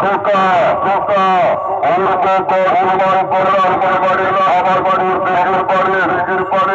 খোকা খোকা ওর খোকা ওর বাড়ি আমার বাড়ি